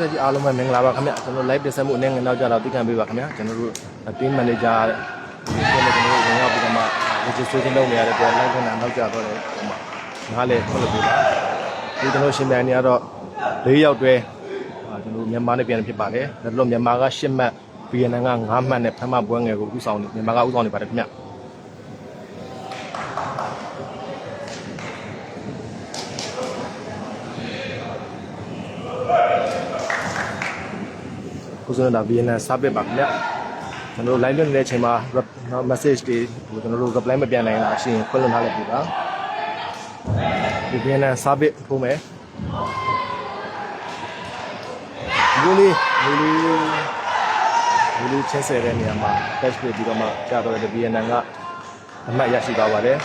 အားလုံးဝါသနာရှင်ပြည်သက်ကြီးအားလုံးပဲမင်္ဂလာပါခင်ဗျကျွန်တော် live တင်ဆက်မှုအနေငယ်နောက်ကြတော့သိခံပေးပါခင်ဗျကျွန်တော်တို့ team manager ဒီကျွန်တော်တို့ဝင်ရောက်ပြီးတော့မှ registration လုပ်နေရတဲ့အတွက် live တင်တာနောက်ကြတော့တယ်ဟိုမှာနားလေဖွင့်လို့ပြပါဒီကျွန်တော်ရှင်မြန်နေရတော့၄ရောက်တွဲအာကျွန်တော်မြန်မာနဲ့ပြန်ဖြစ်ပါတယ်ဒါတော့မြန်မာက၈မှတ် BNN က9မှတ်နဲ့ဖမ်းမပွဲငယ်ကိုဥဆောင်နေမြန်မာကဥဆောင်နေပါတယ်ခင်ဗျ ကိုစနဒါ VNN စာပစ်ပါခင်ဗျကျွန်တော်တို့ line လွှင့်နေတဲ့အချိန်မှာ rep- နော် message တွေဟိုကျွန်တော်တို့ reply မပြန်နိုင်တာအရှင်ခွင့်လွှတ်ထားလိုက်ပြီပါဒီ VNN စာပစ်ထိုးမယ်ဒီလေးဒီလေးဒီလေးချင်းဆယ်တဲ့နေရာမှာ test ပြပြီးတော့မှကြာတော့တဲ့ VNN ကအမှတ်ရရှိသွားပါတယ်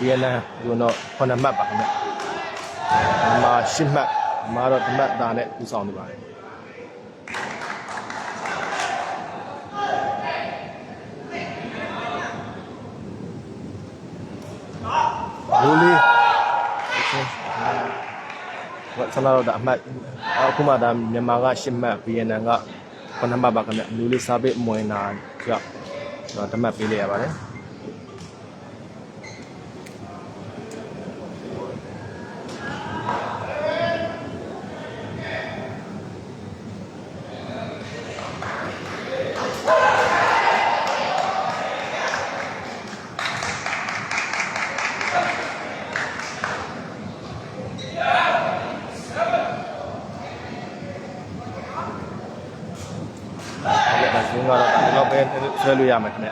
VNN ဒီတော့9မှတ်ပါခင်ဗျဒီမှာ10မှတ်ဒီမှာတော့ဓမတ်သားနဲ့ဥဆောင်နေပါတယ် လူလေးဝတ်ဆလာတော့အမှတ်အခုမှဒါမြန်မာက10မှတ် VNN က9မှတ်ပါခင်ဗျလူလေးစားပိတ်မွေနာကြောက်တော့တမတ်ပေးလိုက်ရပါတယ်ဟုတ်ကဲ့ဒါဇင်းကတော့ဒါတော့ပဲဆွဲလို့ရ မယ်ခင်ဗျ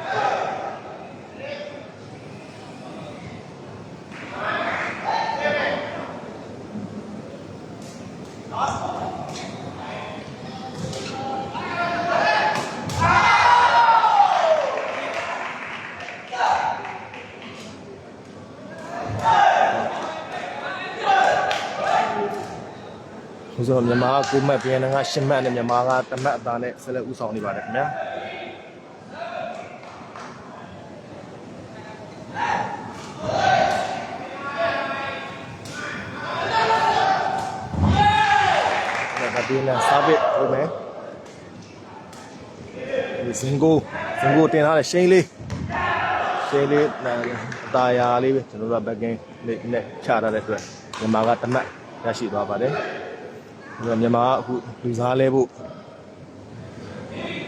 ဆိုတော့မြန်မာက9မှတ် VNN က10မှတ်နဲ့မြန်မာက1မှတ်အသားနဲ့ဆက်လက်ဥဆောင်နေပါတယ်ခင်ဗျာ ဒါကဒီနဲ့စာဘစ်ဟုတ်မယ်ဒီစင်ကိုစင်ကိုတင်ထားတဲ့ရှိန်လေးရှိန်လေးအตาယာလေးပဲကျွန်တော်တို့ကဘက်ကင်းလေးနဲ့ချထားတဲ့အတွက်မြန်မာကတမတ်ရရှိသွားပါတယ်ဒီကမြန်မာကအခုလူစားလဲဖို့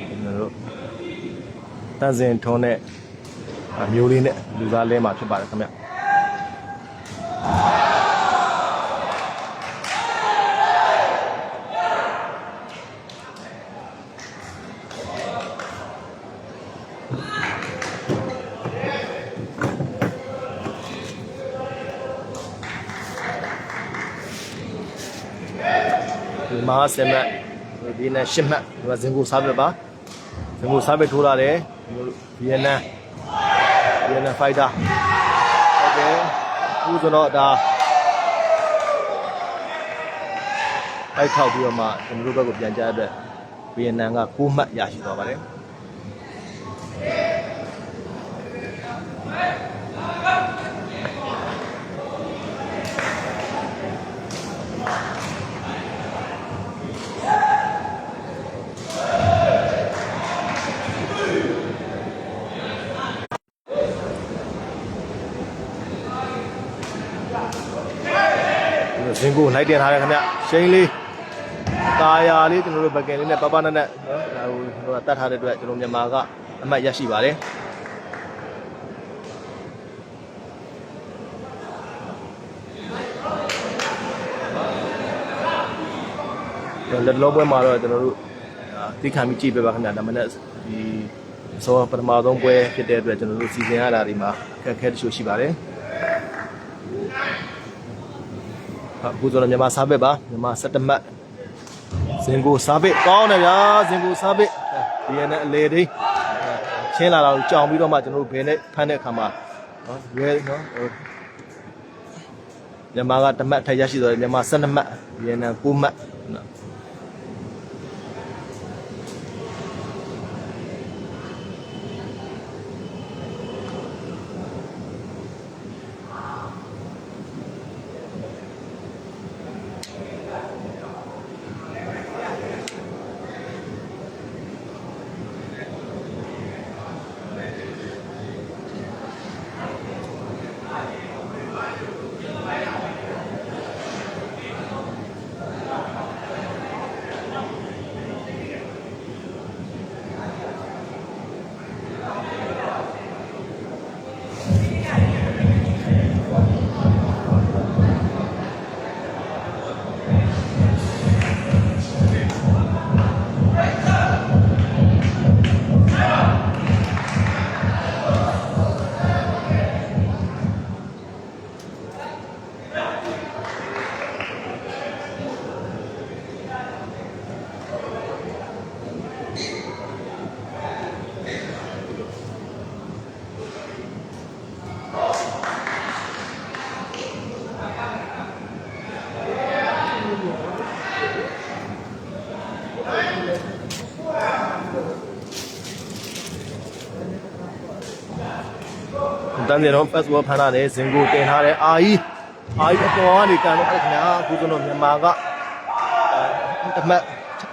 ကျွန်တော်တို့တန်စင်ထုံးနဲ့အမျိုးလေးနဲ့လူစားလဲမှာဖြစ်ပါတယ်ခင်ဗျ ဒီမှာ7မှတ်ဒီနဲ့10မှတ်ဒီမှာဇင်ကိုစားပြပါဇင်ကိုစားပြထိုးလာတယ်ဗီယက်နမ်ဗီယက်နမ်ဖိုက်တာဟုတ်ကဲ့အခုဆိုတော့ဒါတိုက်ထောက်ပြီးတော့မှကျွန်တော်တို့ဘက်ကိုပြန်ကြတဲ့အတွက်ဗီယက်နမ်က6မှတ်ရရှိသွားပါတယ် ကိုလိုက်တင်ထားတယ်ခင်ဗျရှိန်လေးတာယာလေးကျွန်တော်တို့ဘက်ကင်လေးနဲ့ပပနက်နဲ့နော်ဒါဟိုတတ်ထားတဲ့အတွက်ကျွန်တော်မြန်မာကအမှတ်ရရှိပါတယ်လက်လောပွဲမှာတော့ကျွန်တော်တို့သိခံပြီးကြည့်ပေးပါခင်ဗျဒါမှလည်းဒီဆိုပထမဆုံးပွဲဖြစ်တဲ့အတွက်ကျွန်တော်တို့စီစဉ်ရတာဒီမှာအခက်အခဲတချို့ရှိပါတယ် အခုဆိုတော့မြန်မာစားပစ်ပါမြန်မာ17မှတ်ဇင်ကိုစားပစ်ကောင်းတယ်ဗျာဇင်ကိုစားပစ်ဒီရနဲ့အလေတိချင်းလာတော့ကြောင်ပြီးတော့မှကျွန်တော်တို့ဘယ်နဲ့ဖမ်းတဲ့အခါမှာနော်ရဲနော်မြန်မာကတမတ်ထက်ရရှိတော့မြန်မာ12မှတ်ဒီရနဲ့9မှတ် 30တော့ first ball ဖမ်းထားတယ်ဇင်ကိုတင်ထားတယ်အာကြီးအာကြီးအပေါ်ကနေကန်တော့အဲ့ခင်ဗျာအခုကတော့မြန်မာကတမတ်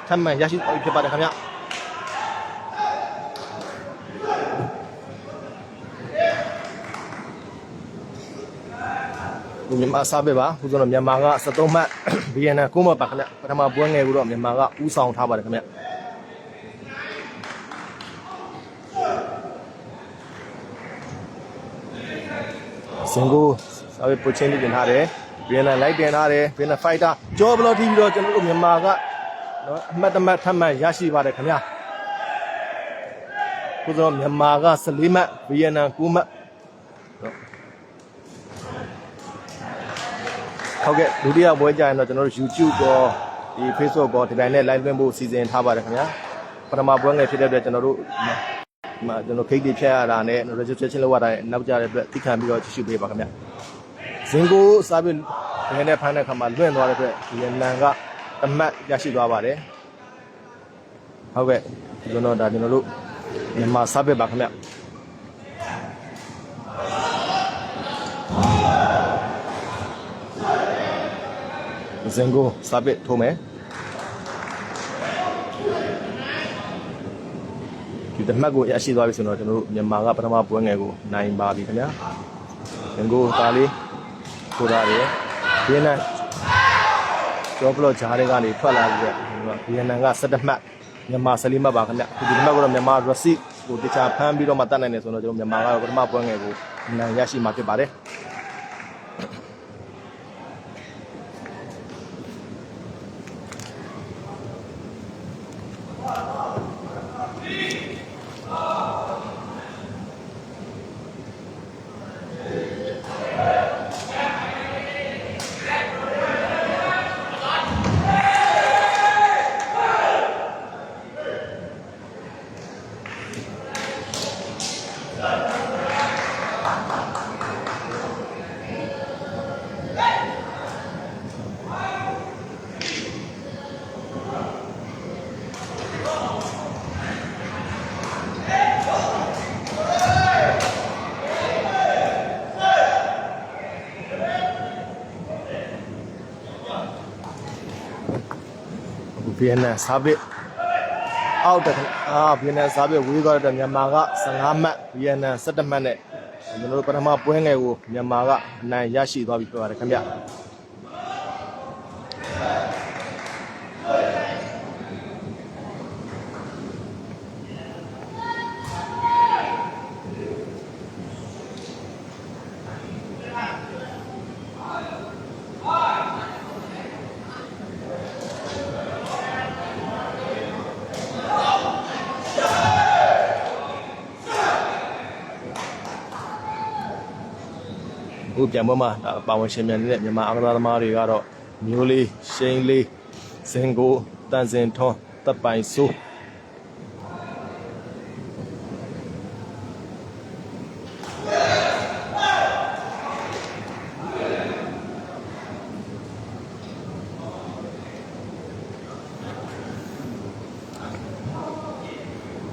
ထမှန်ရရှိဖြစ်ပါတယ်ခင်ဗျာဒီမြန်မာအစားပဲပါခုကတော့မြန်မာက73မှတ် VN ကိုမပါခင်ဗျပထမပွဲငယ်ကတော့မြန်မာကဥဆောင်ထားပါတယ်ခင်ဗျ စင်ကိုစာပေပုတ်ချင်းလေးတင်ထားတယ်ဗီယက်နမ်လိုက်တင်ထားတယ်ဗီယက်နမ်ဖိုက်တာကြောဘလော့တီပြီးတော့ကျွန်တော်တို့မြန်မာကနော်အမှတ်တမဲ့ထပ်မှတ်ရရှိပါတယ်ခင်ဗျာခုဆိုတော့မြန်မာက14မှတ်ဗီယက်နမ်9မှတ်နော်ဟုတ်ကဲ့ဒုတိယပွဲကြရင်တော့ကျွန်တော်တို့ YouTube ကောဒီ Facebook ကောဒီတိုင်းနဲ့ live လွှင့်ဖို့စီစဉ်ထားပါတယ်ခင်ဗျာပထမပွဲငယ်ဖြစ်တဲ့အတွက်ကျွန်တော်တို့ဒီ မှာကျွန်တော်ခိတ်တွေဖြတ်ရတာနဲ့ registration လုပ်ရတာနဲ့နောက်ကြတဲ့အတွက်သိခံပြီးတော့ကြည့်ရှုပေးပါခင်ဗျာဇင်ကိုစားပြီးဘယ်နဲ့ဖမ်းတဲ့ခါမှာလွင့်သွားတဲ့အတွက်ဒီလန်ကတမတ်ရရှိသွားပါတယ်ဟုတ်ကဲ့ကျွန်တော်ဒါကျွန်တော်တို့မြန်မာစားပဲပါခင်ဗျာဇင်ကိုစားပဲထိုးမယ် ဒီတမတ်ကိုရရှိသွားပြီဆိုတော့ကျွန်တော်တို့မြန်မာကပထမပွဲငယ်ကိုနိုင်ပါပြီခင်ဗျာဇင်ကိုသားလေးထိုးထားတယ်ဗီယက်နမ်ကျောဘလော့ဂျားတွေကနေထွက်လာပြီးတော့ဗီယက်နမ်က17မှတ်မြန်မာ14မှတ်ပါခင်ဗျအခုဒီတမတ်ကတော့မြန်မာ receipt ကိုတခြားဖမ်းပြီးတော့မှတတ်နိုင်တယ်ဆိုတော့ကျွန်တော်မြန်မာကတော့ပထမပွဲငယ်ကိုနိုင်ရရှိမှာဖြစ်ပါတယ် အခုဗီယက်နမ်စားပစ်အောက်တက်အာဗီယက်နမ်စားပစ်ဝေးသွားတဲ့မြန်မာက15မှတ်ဗီယက်နမ်17မှတ်နဲ့ကျွန်တော်တို့ပထမပွဲငယ်ကိုမြန်မာကနိုင်ရရှိသွားပြီဖြစ်ပါတယ်ခင်ဗျ ပြန်ပွဲမှာဒါပါဝင်ရှင်မြန်နေတဲ့မြန်မာအားကစားသမားတွေကတော့မျိုးလေးရှိန်လေးစင်ကိုတန်စင်ထွန်းတပ်ပိုင်စိုး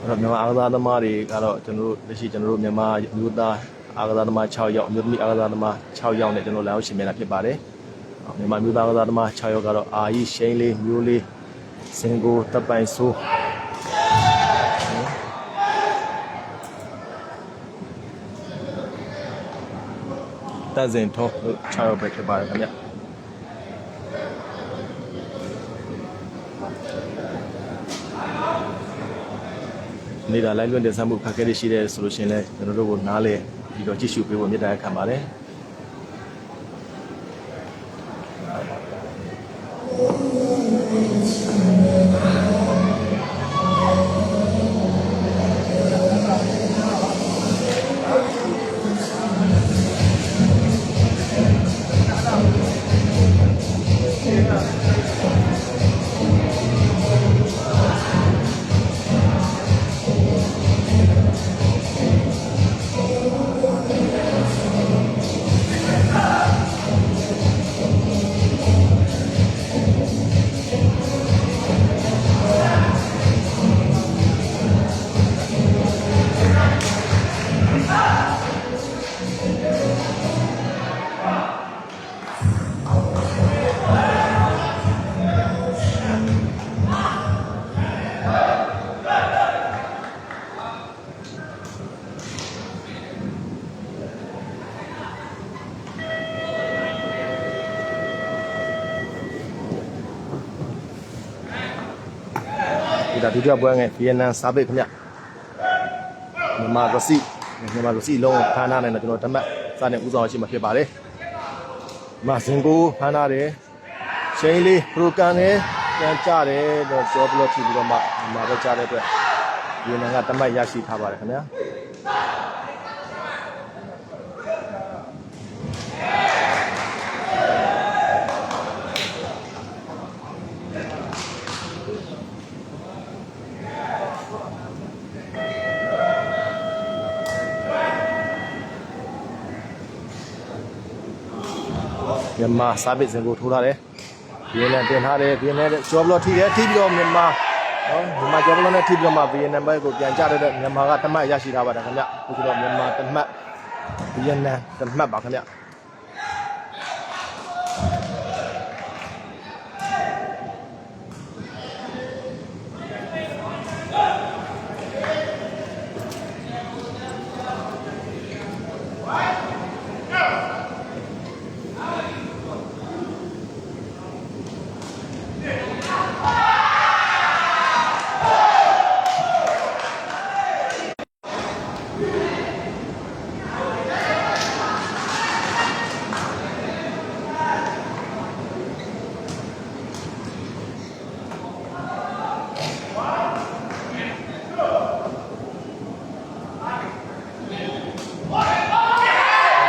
အဲ့တော့မြန်မာအားကစားသမားတွေကတော့ကျွန်တော်တို့လက်ရှိကျွန်တော်တို့မြန်မာမျိုးသား အားကစားသမား6ယောက်အမျိုးသမီးအားကစားသမား6ယောက်နဲ့ကျွန်တော်လည်းရှင်မြန်တာဖြစ်ပါတယ်။မြန်မာမျိုးသားအားကစားသမား6ယောက်ကတော့အာကြီးရှိန်လေးမျိုးလေးစင်ကိုတပ်ပိုင်ဆိုးတဇင်ထောတို့6ယောက်ပဲဖြစ်ပါတယ်ခင်ဗျ။နေတာလိုက်လွင့်တင်ဆက်မှုခက်ခဲတွေရှိတဲ့ဆိုလို့ရှိရင်လည်းကျွန်တော်တို့ကိုနားလေ ပြီးတော့ကြည့်ရှုပေးဖို့မြတ်တာခံပါတယ် တိယပွဲငယ်ဗီယက်နမ်စားပိတ်ခင်ဗျမြန်မာရစီမြန်မာရစီလုံးကိုဖမ်းထားနိုင်တော့ကျွန်တော်ဓမ္မစတဲ့ဦးဆောင်ရှိမှဖြစ်ပါတယ်ဒီမှာဇင်ကိုဖမ်းထားတယ်ရှိန်လေးပရိုကန်နဲ့ပြန်ကြတယ်တော့ကြောဘလော့ထိပြီးတော့မှမြန်မာပဲကြားတဲ့အတွက်ဗီယက်နမ်ကဓမ္မရရှိထားပါတယ်ခင်ဗျာ မြန်မာစာပစ်စင်ကိုထိုးထားတယ်ဗီယက်နမ်တင်ထားတယ်ဗီယက်နမ်ကျော်ဘလော့ထိတယ်ထိပြီးတော့မြန်မာနော်မြန်မာကျော်ဘလော့နဲ့ထိပြီးတော့မှဗီယက်နမ်ဘက်ကိုပြန်ကြတဲ့အတွက်မြန်မာကတမတ်ရရှိထားပါတယ်ခင်ဗျအခုဆိုတော့မြန်မာတမတ်ဗီယက်နမ်တမတ်ပါခင်ဗျ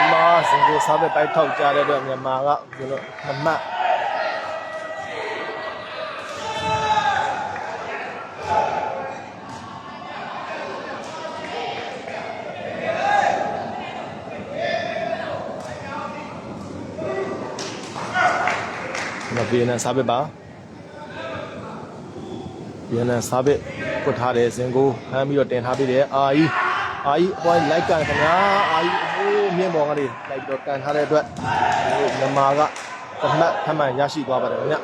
မြန်မာစ င်ကိုစားပစ်ပိုက်ထောက်ကြတဲ့အတွက်မြန်မာကဒီလိုတမတ်မဗီယက်နမ်စားပစ်ပါဗီယက်နမ်စားပစ်ပုတ်ထားတယ်စင်ကိုဖမ်းပြီးတော့တင်ထားပြီးတယ်အာကြီးအာကြီးအပွိုင်းလိုက်ကန်ခင်ဗျာအာကြီး ဟိုးမြင့်ပေါ်ကနေလိုက်ပြီးတော့ကန်ထားတဲ့အတွက်ဟိုမြန်မာကတမတ်ထမှန်ရရှိသွားပါတယ်ခင်ဗျာ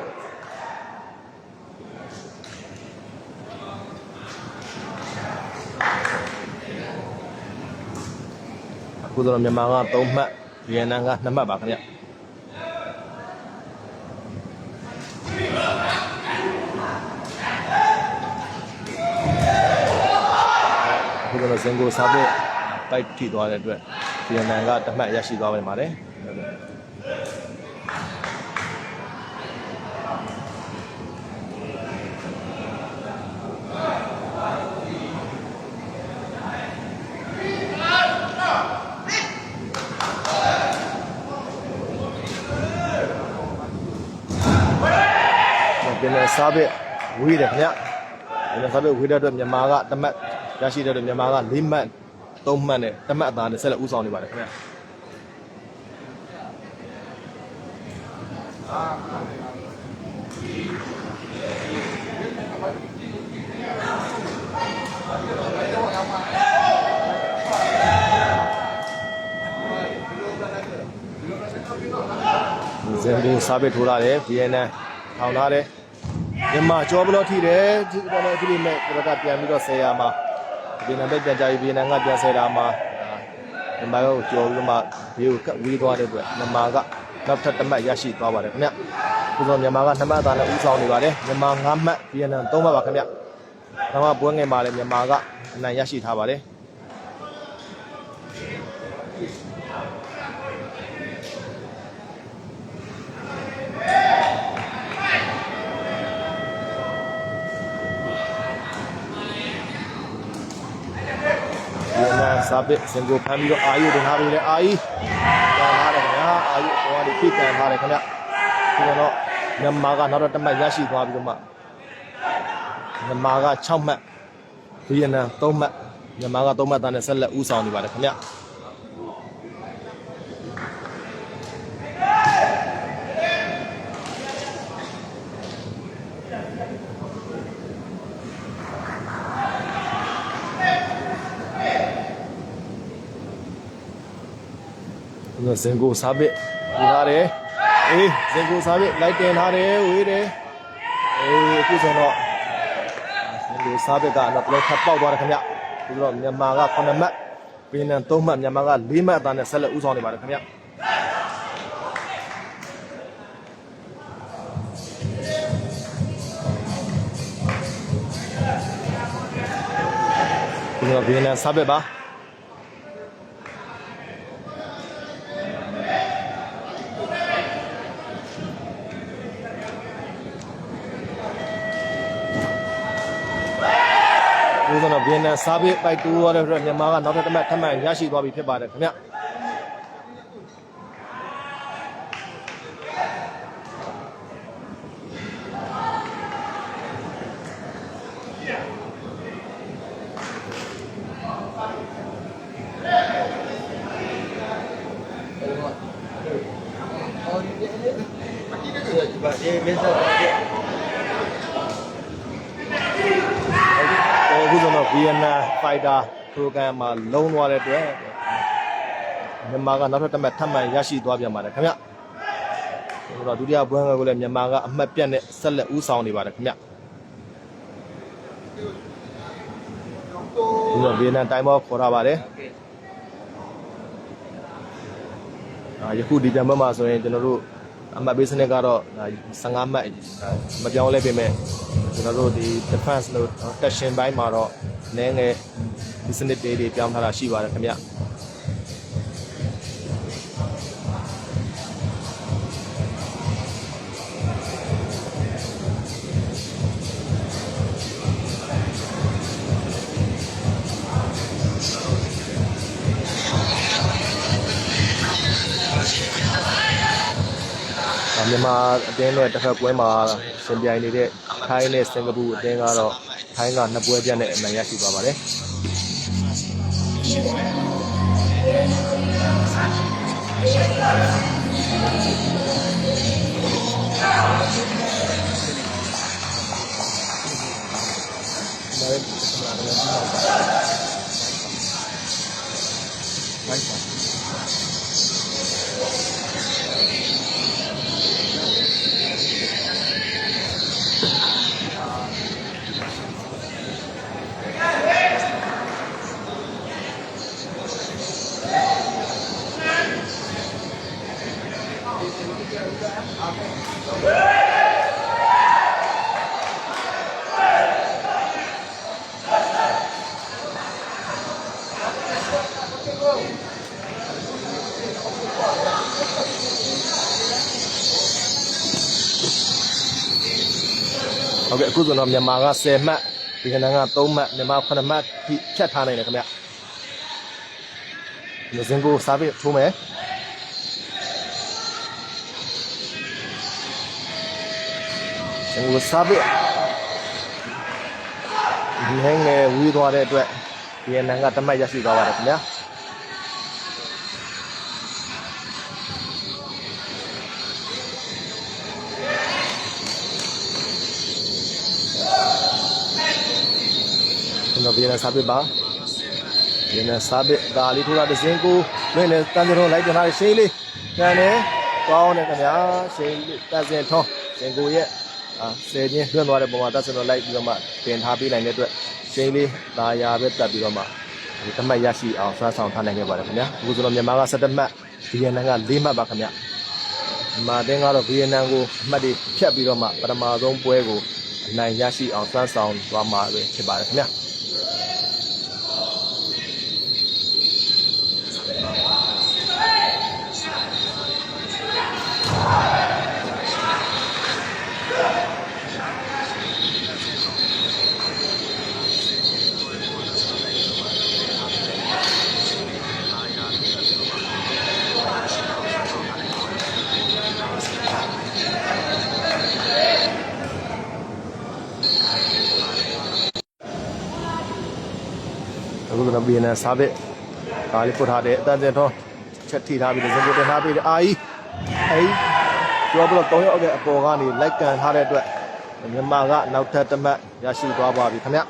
အခုတော့မြန်မာက3မှတ်ဗီယက်နမ်က2မှတ်ပါခင်ဗျာအခုတော့ဇင်ကိုစားဖို့တိုက်ထိသွားတဲ့အတွက် ဗီယက်နမ်ကတမတ်ရရှိသွားပြန်ပါတယ်ပြန်လဲစားဖို့ဝေးတယ်ခင်ဗျပြန်လဲစားဖို့ဝေးတဲ့အတွက်မြန်မာကတမတ်ရရှိတဲ့အတွက်မြန်မာက၄မှတ် ၃မှတ်နဲ့တမတ်အသားနဲ့ဆက်လက်ဦးဆောင်နေပါတယ်ခင်ဗျဇင်ဘူစားပစ်ထိုးလာတယ် VNN ထောင်ထားတယ်မြန်မာကြောဘလော့ထိတယ်ဒီပေါ်မှာအခုလေးမဲ့ဒီဘက်ကပြန်ပြီးတော့ဆယ်ရမှာ ဗီယက်နမ်ဘက်ပြန်ကြပြီးဗီယက်နမ်ကပြန်ဆယ်တာမှာမြန်မာကိုကြောပြီးတော့မှဘေးကိုကတ်ဝေးသွားတဲ့အတွက်မြန်မာကနောက်ထပ်တစ်မှတ်ရရှိသွားပါတယ်ခင်ဗျအခုတော့မြန်မာက2မှတ်သားနဲ့ဦးဆောင်နေပါတယ်မြန်မာ9မှတ်ဗီယက်နမ်3မှတ်ပါခင်ဗျဒါမှပွဲငယ်မှာလည်းမြန်မာကအနိုင်ရရှိထားပါတယ် ဒီနာစာပစ်စင်ကိုဖမ်းပြီးတော့အာယူတင်ထားပြီးလဲအာယူကန်ထားတယ်ခင်ဗျာအာယူဟိုကနေဖိကန်ထားတယ်ခင်ဗျဒီတော့မြန်မာကနောက်တော့တစ်မှတ်ရရှိသွားပြီးတော့မှမြန်မာက6မှတ်ဗီယက်နမ်3မှတ်မြန်မာက3မှတ်သားနဲ့ဆက်လက်ဦးဆောင်နေပါတယ်ခင်ဗျ ဒီတော့စင်ကိုစာပစ်ပြထားတယ်အေးစင်ကိုစာပစ်လိုက်တင်ထားတယ်ဝေးတယ်အေးအခုဆိုတော့စင်ကိုစာပစ်ကတော့ဘလော့ထပ်ပေါက်သွားတယ်ခင်ဗျဒီတော့မြန်မာက9မှတ်ဗီယက်နမ်3မှတ်မြန်မာက4မှတ်အသားနဲ့ဆက်လက်ဦးဆောင်နေပါတယ်ခင်ဗျဒီတော့ဗီယက်နမ်စားပစ်ပါ ဒီတော့ဗီယက်နမ်စားပစ်ပိုက်တူရတဲ့အတွက်မြန်မာကနောက်ထပ်တစ်မှတ်ထပ်မံရရှိသွားပြီဖြစ်ပါတယ်ခင်ဗျအခုဆိုတော့ VNN Fighter Program မှာလုံးသွားတဲ့အတွက်မြန်မာကနောက်ထပ်တစ်မှတ်ထပ်မံရရှိသွားပြန်ပါတယ်ခင်ဗျဆိုတော့ဒုတိယဘွဲငယ်ကိုလည်းမြန်မာကအမှတ်ပြတ်နဲ့ဆက်လက်ဦးဆောင်နေပါတယ်ခင်ဗျဒီတော့ VNN တိုင်းမောခေါ်ရပါတယ်အာယခုဒီပြန်ဘက်မှာဆိုရင်ကျွန်တော်တို့ အမှတ်ပေးစနစ်ကတော့15မှတ်မပြောင်းလဲပြင်မဲ့ကျွန်တော်တို့ဒီ defense လို့ section ဘိုင်းမှာတော့နည်းငယ်ဒီစနစ်တွေတွေပြောင်းထားတာရှိပါတယ်ခင်ဗျ မြန်မာအတင်းနဲ့တစ်ခါပွဲမှာရှင်ပြိုင်နေတဲ့ထိုင်းနဲ့စင်ကာပူအတင်းကတော့ထိုင်းကနှစ်ပွဲပြတ်နဲ့အနိုင်ရရှိသွားပါတယ်ဒါလည်းဘိုင်းပါ အခုဆိုတော့မြန်မာက10မှတ်ဒီကနေ့က3မှတ်မြန်မာ9မှတ်ထိဖြတ်ထားနိုင်တယ်ခင်ဗျဒီစင်ကိုစားပြီးထိုးမယ်စင်ကိုစားပြီးဒီဟင်းငယ်ဝီးသွားတဲ့အတွက်ဒီနန်ကတမတ်ရရှိသွားပါတယ်ခင်ဗျာ ကျွန်တော်ပြန်စားပစ်ပါပြန်စားပစ်ဒါလေးထိုးတာတစ်စင်းကိုလွင့်နေတန်ကြုံလိုက်ပြန်လာရှင်းလေးပြန်နေကောင်းတယ်ခင်ဗျာရှင်းလေးတက်စင်ထုံးစင်ကိုရဲ့အာဆယ်ချင်းလွင့်သွားတဲ့ပုံမှာတက်စင်တော့လိုက်ပြီးတော့မှတင်ထားပေးနိုင်တဲ့အတွက်ရှင်းလေးဒါရာပဲတက်ပြီးတော့မှဒီတမတ်ရရှိအောင်ဆွမ်းဆောင်ထားနိုင်ခဲ့ပါတယ်ခင်ဗျာအခုဆိုတော့မြန်မာက17မှတ်ဗီယက်နမ်က4မှတ်ပါခင်ဗျာမြန်မာတင်းကတော့ဗီယက်နမ်ကိုအမှတ်တွေဖြတ်ပြီးတော့မှပထမဆုံးပွဲကိုအနိုင်ရရှိအောင်ဆွမ်းဆောင်သွားမှာပဲဖြစ်ပါတယ်ခင်ဗျာ အခုကတော့ဘီယန်နဲ့စားဘစ်ဒါလေးပုတ်ထားတယ်အတန်စင်တော့ချက်ထိထားပြီးတော့ဇင်ကိုတင်ထားပြီးတယ်အာကြီးအေးကျော်ပြီးတော့၃ရောက်တဲ့အပေါ်ကနေလိုက်ကန်ထားတဲ့အတွက်မြန်မာကနောက်ထပ်တစ်မှတ်ရရှိသွားပါပြီခင်ဗျဒ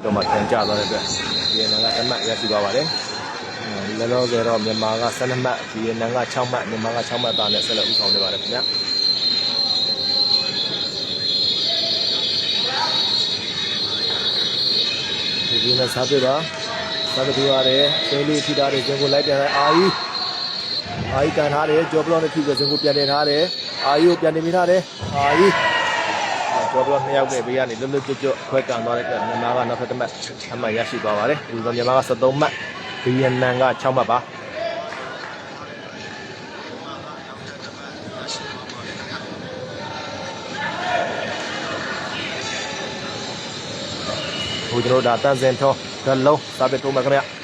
ီတော့မှပြန်ကြသွားတဲ့အတွက် ဘီယန်ကတစ်မှတ်ရရှိသွားပါတယ်လောလောဆယ်တော့မြန်မာက12မှတ်ဘီယန်က6မှတ်မြန်မာက6မှတ်သားနဲ့ဆက်လက်ဦးဆောင်နေပါတယ်ခင်ဗျဒီဘီယန်နဲ့စားပြပါစားပြရတယ်ဆင်းလေးထိထားတယ်ဇင်ကိုလိုက်ပြန်လိုက်အာကြီးအာကြီးကန်ထားတယ်ကြောဘလော့နဲ့ထိဆိုဇင်ကိုပြန်တင်ထားတယ်အာကြီးကိုပြန်တင်မိထားတယ်အာကြီးကြော ဘလော့နှစ်ယောက်နဲ့ဘေးကနေလွတ်လွတ်ကျွတ်ကျွတ်ခွဲကန်သွားတဲ့အတွက်မြန်မာကနောက်ထပ်တစ်မှတ်အမှတ်ရရှိသွားပါတယ်ဒီလိုမြန်မာက73မှတ်ဗီယက်နမ်က6မှတ်ပါဟိုကျွန်တော်တို့ဒါတန်စင်ထောဓလုံးစားပြထိုးမှာခင်ဗျ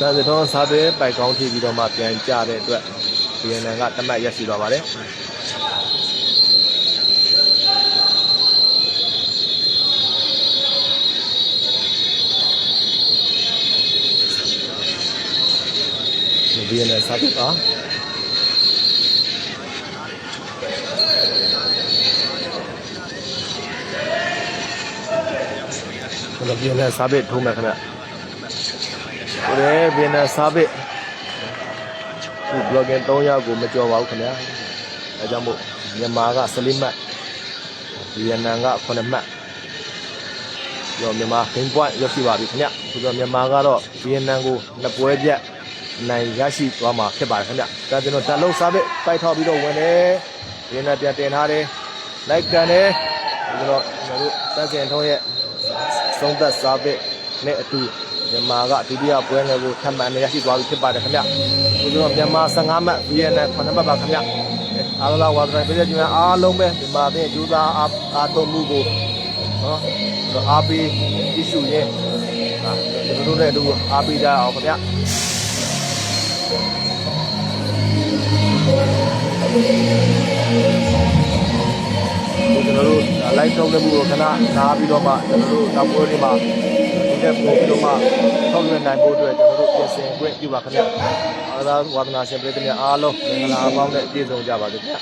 စာစတော်စားပဲပိုက်ကောင်းထိပြီးတော့မှပြန်ကြတဲ့အတွက် BNN ကတမတ်ရရှိသွားပါတယ်ဒီ BNN စားပဲပါဒီ BNN စားပဲထိုးမယ်ခင်ဗျ ဟိုလေဗီယက်နမ်စားပစ်ဒီ blogging 3ယောက်ကိုမကြော်ပါဘူးခင်ဗျာအဲကြောင့်မို့မြန်မာက14မှတ်ဗီယက်နမ်က9မှတ်ရောမြန်မာ game point ရောက်ရှိပါပြီခင်ဗျဆိုတော့မြန်မာကတော့ဗီယက်နမ်ကိုနှစ်ပွဲပြတ်နိုင်ရရှိသွားမှာဖြစ်ပါတယ်ခင်ဗျဒါကျွန်တော်တက်လုံးစားပစ်ပိုက်ထောက်ပြီးတော့ဝင်တယ်ဗီယက်နမ်ပြန်တင်ထားတယ်လိုက်ကန်တယ်ဒီတော့ကျွန်တော်တို့တက်စင်ထုံးရဲ့သုံးသက်စားပစ်နဲ့အတူ မြန်မာကဒုတိယပွဲငယ်ကိုထပ်မံရရှိသွားပြီဖြစ်ပါတယ်ခင်ဗျ။ဒီတော့မြန်မာ15မှတ် VNN 9မှတ်ပါခင်ဗျ။အားလုံးဝါဒတိုင်းပြည်ကျွန်းအားလုံးပဲမြန်မာပြည်ကျူးသားအားအားထုတ်မှုကိုနော်အားပေးကြည့်ရှုရင်းအာကျွန်တော်တို့လည်းအတူအားပေးကြအောင်ခင်ဗျကျွန်တော်တို့ live ထုတ်တဲ့မှုကိုခဏနားပြီးတော့မှကျွန်တော်တို့နောက်ပွဲတွေမှာ ဒီတဲ့ပို့ပြီးတော့မှထုတ်လွှင့်နိုင်ဖို့အတွက်ကျွန်တော်တို့ပြင်ဆင်ခွင့်ပြုပါခင်ဗျအားသာဝါသနာရှင်ပြည်သူများအားလုံးမင်္ဂလာပေါင်းနဲ့ပြည့်စုံကြပါစေခင်ဗျ